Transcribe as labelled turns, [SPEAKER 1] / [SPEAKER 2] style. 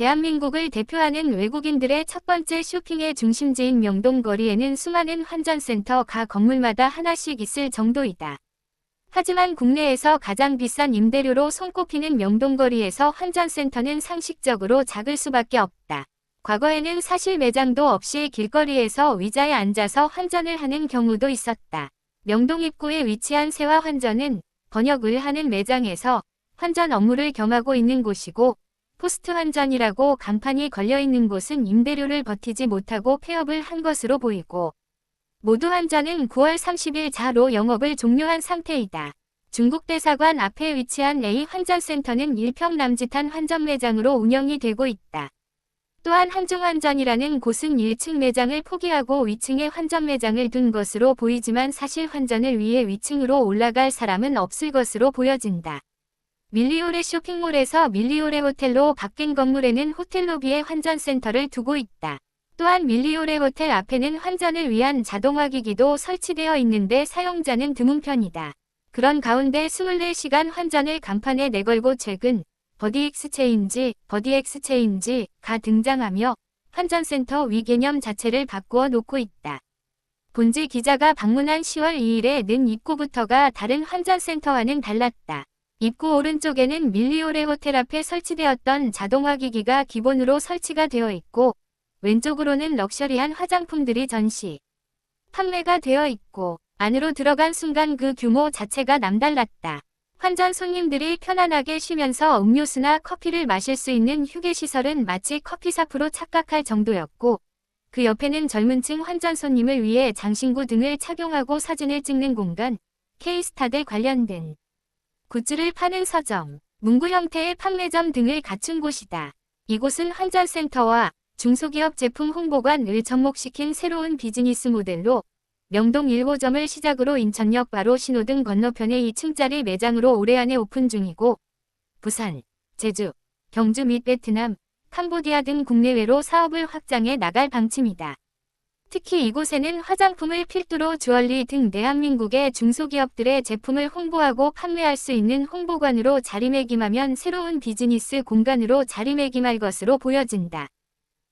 [SPEAKER 1] 대한민국을 대표하는 외국인들의 첫 번째 쇼핑의 중심지인 명동 거리에는 수많은 환전센터 가 건물마다 하나씩 있을 정도이다. 하지만 국내에서 가장 비싼 임대료로 손꼽히는 명동거리에서 환전센터는 상식적으로 작을 수밖에 없다. 과거에는 사실 매장도 없이 길거리에서 의자에 앉아서 환전을 하는 경우도 있었다. 명동 입구에 위치한 세화 환전은 번역을 하는 매장에서 환전 업무를 겸하고 있는 곳이고 포스트 환전이라고 간판이 걸려있는 곳은 임대료를 버티지 못하고 폐업을 한 것으로 보이고 모두 환전은 9월 30일 자로 영업을 종료한 상태이다. 중국 대사관 앞에 위치한 A 환전센터는 1평 남짓한 환전 매장으로 운영이 되고 있다. 또한 한중환전이라는 곳은 1층 매장을 포기하고 위층에 환전 매장을 둔 것으로 보이지만 사실 환전을 위해 위층으로 올라갈 사람은 없을 것으로 보여진다. 밀리오레 쇼핑몰에서 밀리오레 호텔로 바뀐 건물에는 호텔 로비에 환전센터를 두고 있다. 또한 밀리오레 호텔 앞에는 환전을 위한 자동화기기도 설치되어 있는데 사용자는 드문 편이다. 그런 가운데 24시간 환전을 간판에 내걸고 최근 버디 엑스체인지, 버디 엑스체인지가 등장하며 환전센터 위 개념 자체를 바꾸어 놓고 있다. 본지 기자가 방문한 10월 2일에 는 입구부터가 다른 환전센터와는 달랐다. 입구 오른쪽에는 밀리오레 호텔 앞에 설치되었던 자동화 기기가 기본으로 설치가 되어 있고 왼쪽으로는 럭셔리한 화장품들이 전시 판매가 되어 있고 안으로 들어간 순간 그 규모 자체가 남달랐다. 환전 손님들이 편안하게 쉬면서 음료수나 커피를 마실 수 있는 휴게시설은 마치 커피사프로 착각할 정도였고 그 옆에는 젊은 층 환전 손님을 위해 장신구 등을 착용하고 사진을 찍는 공간, 케이스타들 관련된 굿즈를 파는 서점, 문구 형태의 판매점 등을 갖춘 곳이다. 이곳은 환전센터와 중소기업 제품 홍보관을 접목시킨 새로운 비즈니스 모델로 명동 1호점을 시작으로 인천역 바로 신호등 건너편에 2층짜리 매장으로 올해 안에 오픈 중이고 부산, 제주, 경주 및 베트남, 캄보디아 등 국내외로 사업을 확장해 나갈 방침이다. 특히 이곳에는 화장품을 필두로 주얼리 등 대한민국의 중소기업들의 제품을 홍보하고 판매할 수 있는 홍보관으로 자리매김하면 새로운 비즈니스 공간으로 자리매김할 것으로 보여진다.